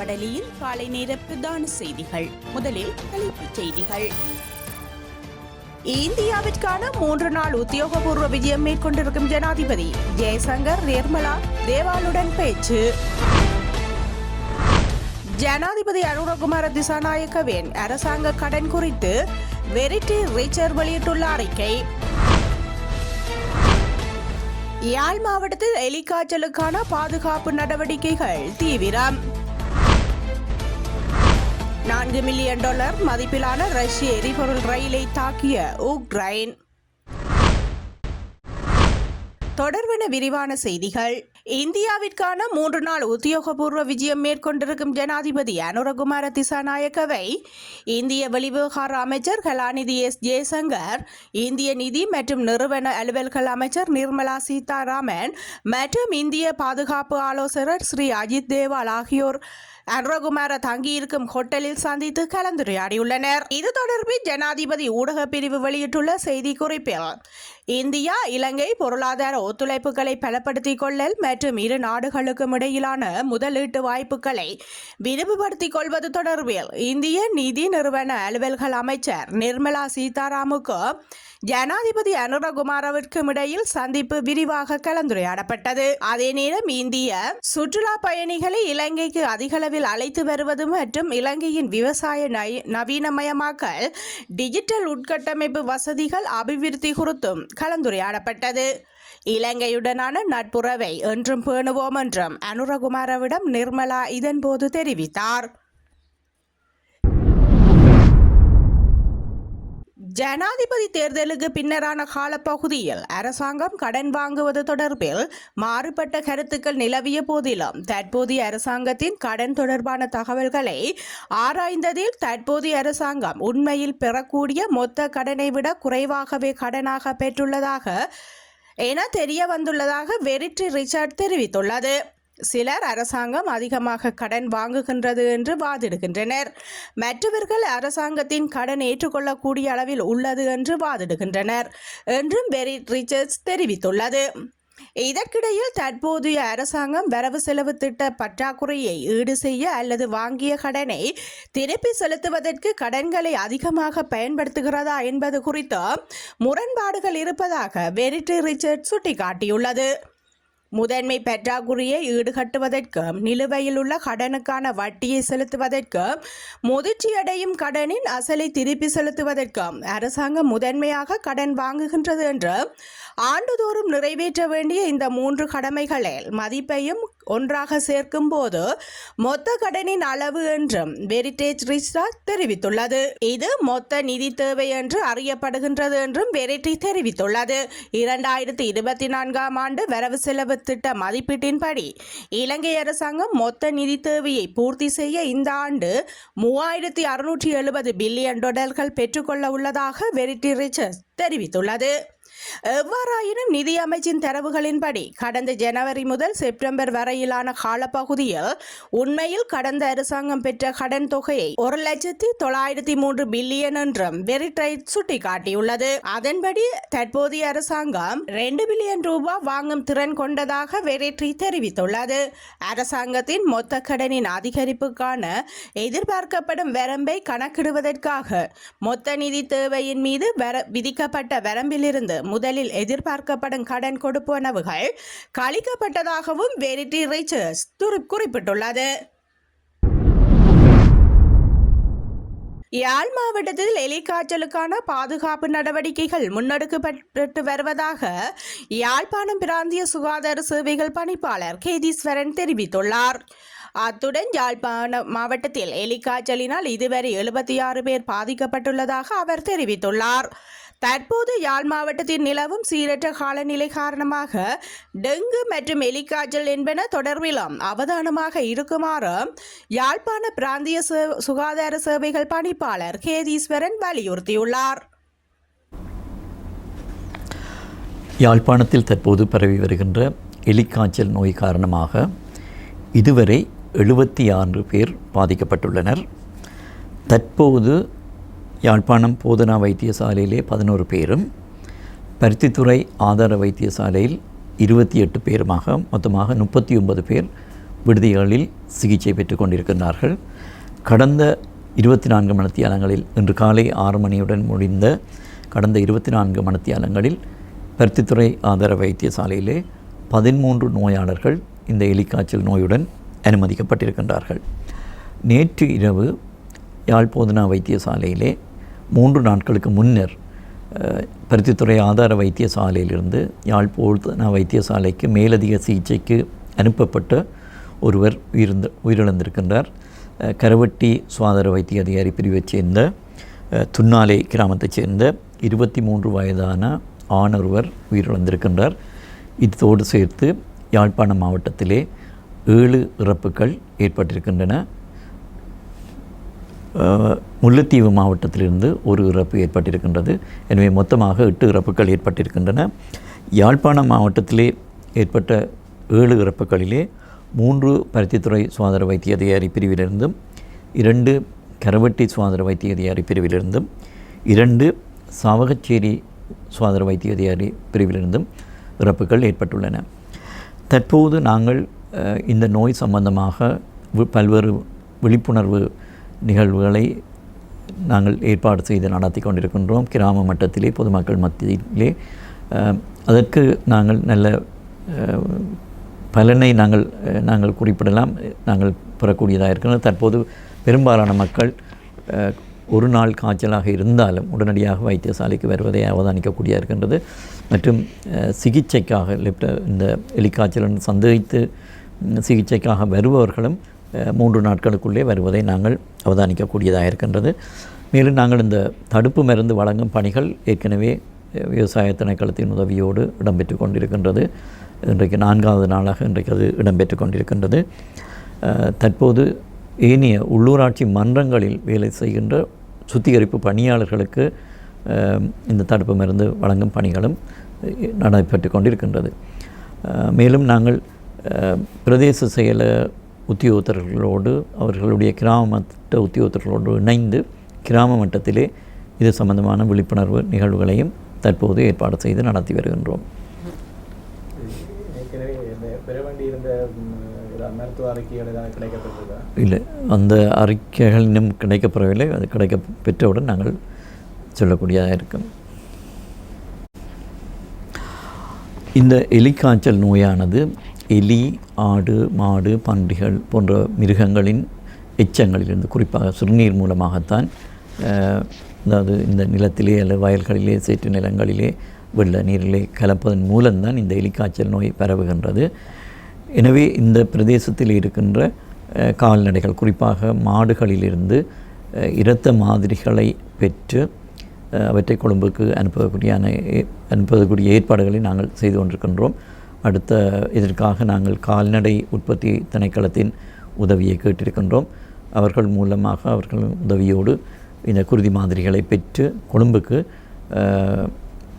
வடலியில் காலை நேர பிரதான செய்திகள். முதலில் தலைப்புச் செய்திகள். இந்தியாவிற்கான மூன்று நாள் உத்தியோகபூர்வ விஜயம் மேற்கொண்டிருக்கும் ஜனாதிபதி ஜெயசங்கர் நிர்மலா தேவாலுடன் பேச்சு. ஜனாதிபதி அனுரகுமார திசாநாயக்கவின் அரசாங்க கடன் குறித்து வெரிட்டி ரிச்சர் வெளியிட்டுள்ள அறிக்கை. யாழ் மாவட்டத்தில் எலிக்காய்ச்சலுக்கான பாதுகாப்பு நடவடிக்கைகள் தீவிரம். நான்கு மில்லியன் டாலர் மதிப்பிலான ரஷ்ய எரிபொருள் ரயிலை தாக்கிய உக்ரைன். தொடர்வன விரிவான செய்திகள். இந்தியாவிற்கான மூன்று நாள் உத்தியோகபூர்வ விஜயம் மேற்கொண்டிருக்கும் ஜனாதிபதி அனுரகுமார திசாநாயக்கவை இந்திய வெளிவிவகார அமைச்சர் கலாநிதி எஸ். ஜெயசங்கர் இந்திய நிதி மற்றும் நிறுவன அலுவல்கள் அமைச்சர் நிர்மலா சீதாராமன் மற்றும் இந்திய பாதுகாப்பு ஆலோசகர் ஸ்ரீ அஜித் தேவால் ஆகியோர் அன்ரகுமார தங்கியிருக்கும் ஹோட்டலில் சந்தித்து கலந்துரையாடியுள்ளனர். இது தொடர்பில் ஜனாதிபதி ஊடக பிரிவு வெளியிட்டுள்ள செய்திக்குறிப்பில் இந்தியா இலங்கை பொருளாதார ஒத்துழைப்புகளை பலப்படுத்திக் கொள்ளல் மற்றும் இரு நாடுகளுக்கும் இடையிலான முதலீட்டு வாய்ப்புகளை விரிவுபடுத்திக் கொள்வது தொடர்பில் இந்திய நிதி நிறுவன அலுவல்கள் அமைச்சர் நிர்மலா சீதாராமுக்கு ஜனாதிபதி அனுரகுமாரவிற்கும் இடையில் சந்திப்பு விரிவாக கலந்துரையாடப்பட்டது. அதே நேரம் இந்திய சுற்றுலா பயணிகளை இலங்கைக்கு அதிகளவில் அழைத்து வருவது மற்றும் இலங்கையின் விவசாய நவீனமயமாக்கல் டிஜிட்டல் உட்கட்டமைப்பு வசதிகள் அபிவிருத்தி குறித்தும் கலந்துரையாடப்பட்டது. இலங்கையுடனான நட்புறவை என்றும் பேணுவோம் என்றும் அனுரகுமாரவிடம் நிர்மலா இதன்போது தெரிவித்தார். ஜனாதிபதி தேர்தலுக்கு பின்னரான காலப்பகுதியில் அரசாங்கம் கடன் வாங்குவது தொடர்பில் மாறுபட்ட கருத்துக்கள் நிலவிய போதிலும் தற்போதைய அரசாங்கத்தின் கடன் தொடர்பான தகவல்களை ஆராய்ந்ததில் தற்போதைய அரசாங்கம் உண்மையில் பெறக்கூடிய மொத்த கடனை விட குறைவாகவே கடனாக பெற்றுள்ளதாக என தெரிய வந்துள்ளதாக வெரிட்ரி ரிச்சர்ட் தெரிவித்துள்ளது. சிலர் அரசாங்கம் அதிகமாக கடன் வாங்குகின்றது என்று வாதிடுகின்றனர். மற்றவர்கள் அரசாங்கத்தின் கடன் ஏற்றுக்கொள்ளக்கூடிய அளவில் உள்ளது என்று வாதிடுகின்றனர் என்றும் பெரி ரிச்சர்ட்ஸ் தெரிவித்துள்ளது. இதற்கிடையில் தற்போதைய அரசாங்கம் வரவு செலவு திட்ட பற்றாக்குறையை ஈடு செய்ய அல்லது வாங்கிய கடனை திருப்பி செலுத்துவதற்கு கடன்களை அதிகமாக பயன்படுத்துகிறதா என்பது குறித்து முரண்பாடுகள் இருப்பதாக வெரிட்டி ரிச்சர்ட் சுட்டிக்காட்டியுள்ளது. முதன்மை பெற்றாக்குறியை ஈடுகட்டுவதற்கும் நிலுவையில் உள்ள கடனுக்கான வட்டியை செலுத்துவதற்கும் முதிர்ச்சியடையும் கடனின் அசலை திருப்பி செலுத்துவதற்கும் அரசாங்கம் முதன்மையாக கடன் வாங்குகின்றது என்று ஆண்டுதோறும் நிறைவேற்ற வேண்டிய இந்த மூன்று கடமைகளில் மதிப்பையும் ஒன்றாக சேர்க்கும் போது மொத்த கடனின் அளவு என்றும் வெரிட்டேஜ் ரிச்சார்ட் தெரிவித்துள்ளது. இது மொத்த நிதி தேவை என்று அறியப்படுகின்றது என்றும் வெரிட்டி தெரிவித்துள்ளது. இரண்டாயிரத்தி இருபத்தி நான்காம் ஆண்டு வரவு செலவு திட்ட மதிப்பீட்டின்படி இலங்கை அரசாங்கம் மொத்த நிதி தேவையை பூர்த்தி செய்ய இந்த ஆண்டு மூவாயிரத்தி அறுநூற்றி எழுபது பில்லியன் டொலர்கள் பெற்றுக்கொள்ள உள்ளதாக வெரிட்டி ரிச்சர்ஸ் தெரிவித்துள்ளது. எவ்வாறாயினும் நிதி அமைச்சின் தரவுகளின்படி கடந்த ஜனவரி முதல் செப்டம்பர் வரையிலான காலப்பகுதியில் உண்மையில் கடந்த அரசாங்கம் பெற்ற கடன் தொகையை ஒரு லட்சத்தி தொள்ளாயிரத்தி மூன்று பில்லியன் என்றும் வெரிட்ரை சுட்டிக்காட்டியுள்ளது. அதன்படி தற்போதைய அரசாங்கம் ரெண்டு பில்லியன் ரூபாய் வாங்கும் திறன் கொண்டதாக வெரிட்ரி தெரிவித்துள்ளது. அரசாங்கத்தின் மொத்த கடனின் அதிகரிப்புக்கான எதிர்பார்க்கப்படும் வரம்பை கணக்கிடுவதற்காக மொத்த நிதி தேவையின் மீது வர விதிக்கப்பட்ட வரம்பிலிருந்து முதலில் எதிர்பார்க்கப்படும் கடன் கொடுப்பனவுகள் கழிக்கப்பட்டதாகவும் வெரிட்டி ரிச்சர்ஸ் குறிப்பிட்டுள்ளது. யாழ் மாவட்டத்தில் எலிக்காய்ச்சலுக்கான பாதுகாப்பு நடவடிக்கைகள் முன்னெடுக்கப்பட்டு வருவதாக யாழ்ப்பாணம் பிராந்திய சுகாதார சேவைகள் பணிப்பாளர் கேதீஸ்வரன் தெரிவித்துள்ளார். அத்துடன் யாழ்ப்பாண மாவட்டத்தில் எலிக்காய்ச்சலினால் இதுவரை எழுபத்தி ஆறு பேர் பாதிக்கப்பட்டுள்ளதாக அவர் தெரிவித்துள்ளார். தற்போது யாழ் மாவட்டத்தில் நிலவும் சீரற்ற காலநிலை காரணமாக டெங்கு மற்றும் எலிக்காய்ச்சல் என்பன தொடர்பிலும் அவதானமாக இருக்குமாறு யாழ்ப்பாண பிராந்திய சே- சுகாதார சேவைகள் பணிப்பாளர் கேதீஸ்வரன் வலியுறுத்தியுள்ளார். யாழ்ப்பாணத்தில் தற்போது பரவி வருகின்ற எலிக்காய்ச்சல் நோய் காரணமாக இதுவரை எழுபத்தி ஆறு பேர் பாதிக்கப்பட்டுள்ளனர். தற்போது யாழ்ப்பாணம் போதனா வைத்தியசாலையிலே பதினோரு பேரும் பருத்தித்துறை ஆதார வைத்தியசாலையில் இருபத்தி எட்டு பேருமாக மொத்தமாக முப்பத்தி ஒன்பது பேர் விடுதிகளில் சிகிச்சை பெற்று கொண்டிருக்கின்றார்கள். கடந்த இருபத்தி நான்கு மணித்தியாலங்களில் இன்று காலை ஆறு மணியுடன் முடிந்த கடந்த இருபத்தி நான்கு மணித்தியாலங்களில் பருத்தித்துறை ஆதார வைத்தியசாலையிலே பதிமூன்று நோயாளர்கள் இந்த எலிக்காய்ச்சல் நோயுடன் அனுமதிக்கப்பட்டிருக்கின்றார்கள். நேற்று இரவு யாழ் போதனா வைத்தியசாலையிலே மூன்று நாட்களுக்கு முன்னர் பருத்தித்துறை ஆதார வைத்தியசாலையிலிருந்து யாழ் போதனா வைத்தியசாலைக்கு மேலதிக சிகிச்சைக்கு அனுப்பப்பட்ட ஒருவர் உயிர்ந்த உயிரிழந்திருக்கின்றார். கரவட்டி சுகாதார வைத்திய அதிகாரி பிரிவைச் சேர்ந்த துன்னாலை கிராமத்தைச் சேர்ந்த இருபத்தி மூன்று வயதான ஆணொருவர் உயிரிழந்திருக்கின்றார். இதோடு சேர்த்து யாழ்ப்பாணம் மாவட்டத்திலே ஏழு இறப்புகள் ஏற்பட்டிருக்கின்றன. முல்லைத்தீவு மாவட்டத்திலிருந்து ஒரு இறப்பு ஏற்பட்டிருக்கின்றது. எனவே மொத்தமாக எட்டு இறப்புகள் ஏற்பட்டிருக்கின்றன. யாழ்ப்பாணம் மாவட்டத்திலே ஏற்பட்ட ஏழு இறப்புகளிலே மூன்று பருத்தித்துறை சுகாதார வைத்திய அதிகாரி பிரிவிலிருந்தும் இரண்டு கரவட்டி சுகாதார வைத்திய அதிகாரி பிரிவிலிருந்தும் இரண்டு சாவகச்சேரி சுகாதார வைத்திய அதிகாரி பிரிவிலிருந்தும் இறப்புகள் ஏற்பட்டுள்ளன. தற்போது நாங்கள் இந்த நோய் சம்பந்தமாக பல்வேறு விழிப்புணர்வு நிகழ்வுகளை நாங்கள் ஏற்பாடு செய்து நடத்தி கொண்டிருக்கின்றோம். கிராம மட்டத்திலே பொதுமக்கள் மத்தியிலே. அதற்கு நாங்கள் நல்ல பலனை நாங்கள் நாங்கள் குறிப்பிடலாம். நாங்கள் பெறக்கூடியதாக இருக்கிறது. தற்போது பெரும்பாலான மக்கள் ஒரு நாள் காய்ச்சலாக இருந்தாலும் உடனடியாக வைத்தியசாலைக்கு வருவதை அவதானிக்கக்கூடிய இருக்கின்றது. மற்றும் சிகிச்சைக்காக லெப்ட இந்த எலிக்காய்ச்சல் சந்தேகித்து சிகிச்சைக்காக வருபவர்களும் மூன்று நாட்களுக்குள்ளே வருவதை நாங்கள் அவதானிக்கக்கூடியதாக இருக்கின்றது. மேலும் நாங்கள் இந்த தடுப்பு மருந்து வழங்கும் பணிகள் ஏற்கனவே விவசாய திணைக்களத்தின் உதவியோடு இடம்பெற்று கொண்டிருக்கின்றது. இன்றைக்கு நான்காவது நாளாக இன்றைக்கு அது இடம்பெற்று கொண்டிருக்கின்றது. தற்போது ஏனைய உள்ளூராட்சி மன்றங்களில் வேலை செய்கின்ற சுத்திகரிப்பு பணியாளர்களுக்கு இந்த தடுப்பு மருந்து வழங்கும் பணிகளும் நடைபெற்று கொண்டிருக்கின்றது. மேலும் நாங்கள் பிரதேச செயல உத்தியோகத்தர்களோடு அவர்களுடைய கிராம மட்ட உத்தியோகத்தர்களோடு இணைந்து கிராம மட்டத்திலே இது சம்பந்தமான விழிப்புணர்வு நிகழ்வுகளையும் தற்போது ஏற்பாடு செய்து நடத்தி வருகின்றோம். இல்லை அந்த அறிக்கைகள் இன்னும் கிடைக்கப்பெறவில்லை. அது கிடைக்க பெற்றவுடன் நாங்கள் சொல்லக்கூடியதாக இருக்கும். இந்த எலிக்காய்ச்சல் நோயானது எலி ஆடு மாடு பன்றிகள் போன்ற மிருகங்களின் எச்சங்களிலிருந்து குறிப்பாக சிறுநீர் மூலமாகத்தான் அதாவது இந்த நிலத்திலே அல்லது வயல்களிலே சேற்று நிலங்களிலே வெள்ள நீரிலே கலப்பதன் மூலம்தான் இந்த எலிக்காய்ச்சல் நோய் பரவுகின்றது. எனவே இந்த பிரதேசத்தில் இருக்கின்ற கால்நடைகள் குறிப்பாக மாடுகளிலிருந்து இரத்த மாதிரிகளை பெற்று அவற்றை கொழும்புக்கு அனுப்பக்கூடிய அனுப்பக்கூடிய ஏற்பாடுகளை நாங்கள் செய்து கொண்டிருக்கின்றோம். அடுத்த இதற்காக நாங்கள் கால்நடை உற்பத்தி திணைக்களத்தின் உதவியை கேட்டிருக்கின்றோம். அவர்கள் மூலமாக அவர்கள் உதவியோடு இந்த குருதி மாதிரிகளை பெற்று கொழும்புக்கு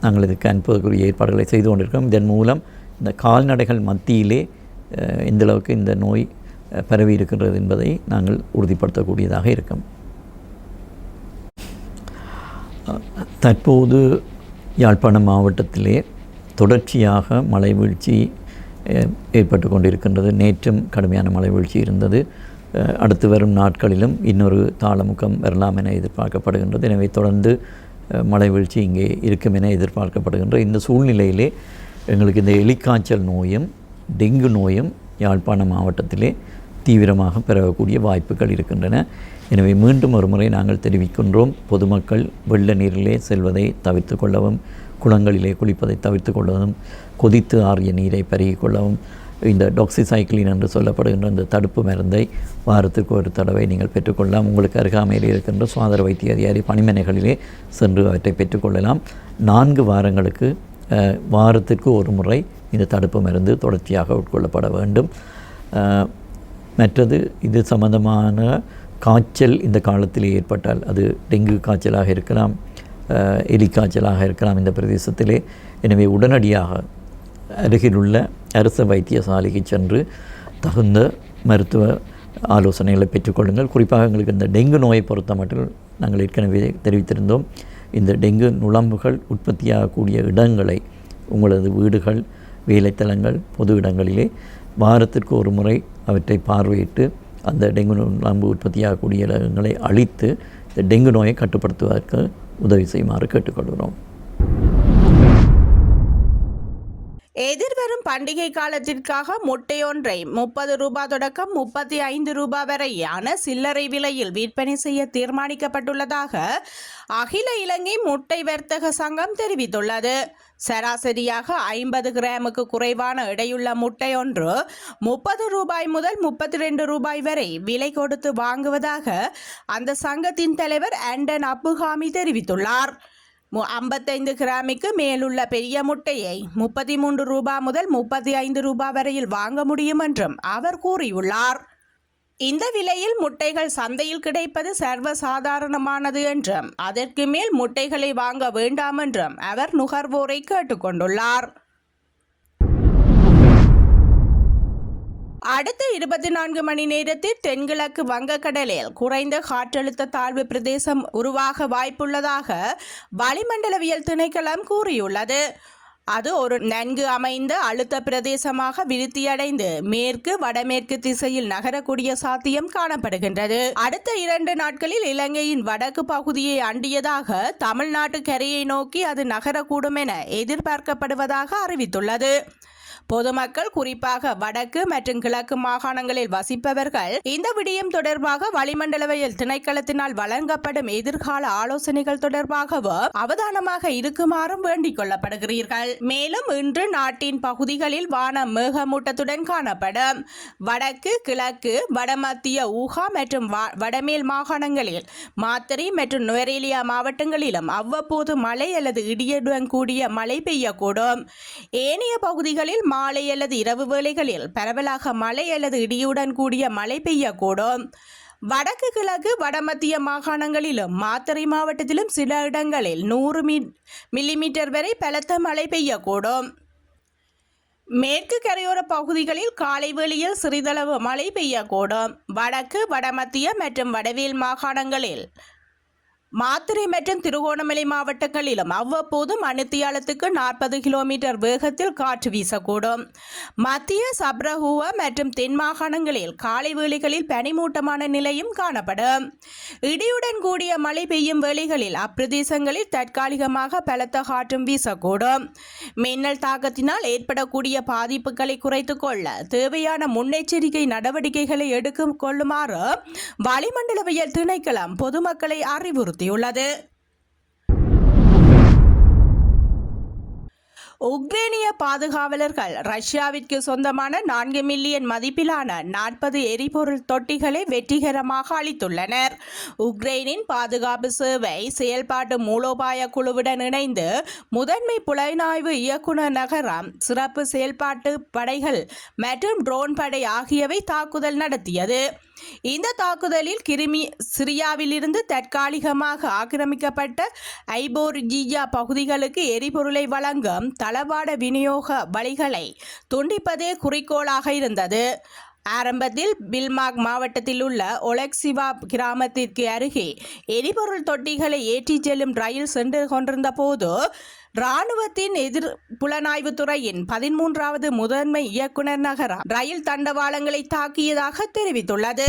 நாங்கள் இதுக்கு அனுப்புவதற்குரிய ஏற்பாடுகளை செய்து கொண்டிருக்கிறோம். இதன் மூலம் இந்த கால்நடைகள் மத்தியிலே அஹ், அளவுக்கு இந்த நோய் பரவி இருக்கின்றது என்பதை நாங்கள் உறுதிப்படுத்தக்கூடியதாக இருக்கும். தற்போது யாழ்ப்பாணம் மாவட்டத்திலே தொடர்ச்சியாக மழை வீழ்ச்சி ஏற்பட்டு கொண்டிருக்கின்றது. நேற்றும் கடுமையான மழை வீழ்ச்சி இருந்தது அடுத்து வரும் நாட்களிலும் இன்னொரு தாளமுகம் வரலாம் என எதிர்பார்க்கப்படுகின்றது. எனவே தொடர்ந்து மழை வீழ்ச்சி இங்கே இருக்கும் என எதிர்பார்க்கப்படுகின்ற இந்த சூழ்நிலையிலே எங்களுக்கு இந்த எலிக்காய்ச்சல் நோயும் டெங்கு நோயும் யாழ்ப்பாணம் மாவட்டத்திலே தீவிரமாக பெறக்கூடிய வாய்ப்புகள் இருக்கின்றன. எனவே மீண்டும் ஒரு முறை நாங்கள் தெரிவிக்கின்றோம். பொதுமக்கள் வெள்ள நீரிலே செல்வதை தவிர்த்து கொள்ளவும் குளங்களிலே குளிப்பதை தவிர்த்து கொள்ளவும் கொதித்து ஆறிய நீரை பருகிக் கொள்ளவும் இந்த டாக்ஸிசைக்ளின் என்று சொல்லப்படுகின்ற இந்த தடுப்பு மருந்தை வாரத்திற்கு ஒரு தடவை நீங்கள் பெற்றுக்கொள்ளலாம் உங்களுக்கு அருகாமையில் இருக்கின்ற சுகாதார வைத்திய அதிகாரி பணிமனைகளிலே சென்று அவற்றை பெற்றுக்கொள்ளலாம் நான்கு வாரங்களுக்கு வாரத்திற்கு ஒரு முறை இந்த தடுப்பு மருந்து தொடர்ச்சியாக உட்கொள்ளப்பட வேண்டும். மற்றது இது சம்பந்தமான காய்ச்சல் இந்த காலத்தில் ஏற்பட்டால் அது டெங்கு காய்ச்சலாக இருக்கலாம். எலிக்காய்ச்சலாக இருக்கலாம் இந்த பிரதேசத்திலே. எனவே உடனடியாக அருகிலுள்ள அரச வைத்தியசாலைக்கு சென்று தகுந்த மருத்துவ ஆலோசனைகளை பெற்றுக்கொள்ளுங்கள் குறிப்பாக எங்களுக்கு இந்த டெங்கு நோயை பொறுத்த மட்டும் நாங்கள் ஏற்கனவே தெரிவித்திருந்தோம். இந்த டெங்கு நுழம்புகள் உற்பத்தியாகக்கூடிய இடங்களை உங்களது வீடுகள் வேலைத்தலங்கள் பொது இடங்களிலே வாரத்திற்கு ஒரு முறை அவற்றை பார்வையிட்டு அந்த டெங்கு நுழம்பு உற்பத்தியாகக்கூடிய இடங்களை அழித்து இந்த டெங்கு நோயை கட்டுப்படுத்துவதற்கு உதவி செய்யுமாறு கேட்டுக்கொள்கிறோம். எதிர்வரும் பண்டிகை காலத்திற்காக முட்டையொன்றை முப்பது ரூபாய் தொடக்கம் முப்பத்தி ஐந்து ரூபாய் வரையான சில்லறை விலையில் விற்பனை செய்ய தீர்மானிக்கப்பட்டுள்ளதாக அகில இலங்கை முட்டை வர்த்தக சங்கம் தெரிவித்துள்ளது. சராசரியாக ஐம்பது கிராமுக்கு குறைவான எடையுள்ள முட்டை ஒன்று முப்பது ரூபாய் முதல் முப்பத்தி ரெண்டு ரூபாய் வரை விலை கொடுத்து வாங்குவதாக அந்த சங்கத்தின் தலைவர் ஆண்டன் அப்புகாமி தெரிவித்துள்ளார். மு- 55 கிராமுக்கு மேலுள்ள பெரிய முட்டையை முப்பத்தி மூன்று ரூபாய் முதல் முப்பத்தி ஐந்து ரூபாய் வரையில் வாங்க முடியும் என்றும் அவர் கூறியுள்ளார். இந்த விலையில் முட்டைகள் சந்தையில் கிடைப்பது சர்வசாதாரணமானது என்றும் அதற்கு மேல் முட்டைகளை வாங்க வேண்டாம் என்றும் அவர் நுகர்வோரை கேட்டுக்கொண்டுள்ளார். அடுத்த இருபத்தி நான்கு மணி நேரத்தில் தென்கிழக்கு வங்கக்கடலில் குறைந்த காற்றழுத்த தாழ்வு பிரதேசம் உருவாக வாய்ப்புள்ளதாக வளிமண்டலவியல் திணைக்களம் கூறியுள்ளது. அது ஒரு நன்கு அமைந்த அழுத்த பிரதேசமாக விருத்தியடைந்து மேற்கு வடமேற்கு திசையில் நகரக்கூடிய சாத்தியம் காணப்படுகின்றது. அடுத்த இரண்டு நாட்களில் இலங்கையின் வடக்கு பகுதியை அண்டியதாக தமிழ்நாட்டு கரையை நோக்கி அது நகரக்கூடும் என எதிர்பார்க்கப்படுவதாக அறிவித்துள்ளது. பொதுமக்கள் குறிப்பாக வடக்கு மற்றும் கிழக்கு மாகாணங்களில் வசிப்பவர்கள் இந்த விடயம் தொடர்பாக வளிமண்டலவையில் திணைக்களத்தினால் வழங்கப்படும் எதிர்கால ஆலோசனைகள் தொடர்பாகவும் அவதானமாக இருக்குமாறும் வேண்டிக் கொள்ளப்படுகிறீர்கள். மேலும் இன்று நாட்டின் பகுதிகளில் வானம் மேகமூட்டத்துடன் காணப்படும் வடக்கு கிழக்கு வடமத்திய ஊகா மற்றும் வ- வடமேல் மாகாணங்களில் மாத்தறை மற்றும் நுவரேலியா மாவட்டங்களிலும் அவ்வப்போது மழை அல்லது இடியுடன் கூடிய மழை பெய்யக்கூடும். ஏனைய பகுதிகளில் மா மாலை அல்லது இரவு வேளைகளில் பரவலாக மழை அல்லது இடியுடன் கூடிய மழை பெய்யக்கூடும். வடக்கு கிழக்கு வடமத்திய மாகாணங்களிலும் மாத்தறை மாவட்டத்திலும் சில இடங்களில் நூறு மீ மில்லிமீட்டர் வரை பலத்த மழை பெய்யக்கூடும். மேற்கு கரையோர பகுதிகளில் காலை வேளையில் சிறிதளவு மழை பெய்யக்கூடும். வடக்கு வடமத்திய மற்றும் வடவேல் மாகாணங்களில் மாத்திரை மற்றும் திருகோணமலை மாவட்டங்களிலும் அவ்வப்போது மணித்தியாலத்துக்கு நாற்பது கிலோமீட்டர் வேகத்தில் காற்று வீசக்கூடும். மத்திய சப்ரஹுவ மற்றும் தென் மாகாணங்களில் காலை வேளைகளில் பனிமூட்டமான நிலையும் காணப்படும். இடியுடன் கூடிய மழை பெய்யும் வேளைகளில் அப்பிரதேசங்களில் தற்காலிகமாக பலத்த காற்றும் வீசக்கூடும். மின்னல் தாக்கத்தினால் ஏற்படக்கூடிய பாதிப்புகளை குறைத்துக் கொள்ள தேவையான முன்னெச்சரிக்கை நடவடிக்கைகளை எடுக்க கொள்ளுமாறு வளிமண்டலவியல் திணைக்களம் பொதுமக்களை அறிவுறுத்தியுள்ளது உக்ரேனிய பாதுகாவலர்கள் ரஷ்யாவிற்கு சொந்தமான நான்கு மில்லியன் மதிப்பிலான நாற்பது எரிபொருள் தொட்டிகளை வெற்றிகரமாக அளித்துள்ளனர். உக்ரைனின் பாதுகாப்பு சேவை செயல்பாட்டு மூலோபாய குழுவுடன் இணைந்து முதன்மை புலனாய்வு இயக்குனர் நகரம் சிறப்பு செயல்பாட்டு படைகள் மற்றும் ட்ரோன் படை ஆகியவை தாக்குதல் நடத்தியது. இந்த தாக்குதலில் கிருமி சிரியாவிலிருந்து தற்காலிகமாக ஆக்கிரமிக்கப்பட்ட ஐபோர்ஜியா பகுதிகளுக்கு எரிபொருளை வழங்கும் தளவாட விநியோக வழிகளை துண்டிப்பதே குறிக்கோளாக இருந்தது. ஆரம்பத்தில் பில்மாக் மாவட்டத்தில் உள்ள ஒலெக்சிவா கிராமத்திற்கு அருகே எரிபொருள் தொட்டிகளை ஏற்றிச் செல்லும் ரயில் சென்று கொண்டிருந்த போது இராணுவத்தின் எதிர் புலனாய்வு துறையின் பதிமூன்றாவது முதன்மை இயக்குனர் நகரம் ரயில் தண்டவாளங்களை தாக்கியதாக தெரிவித்துள்ளது.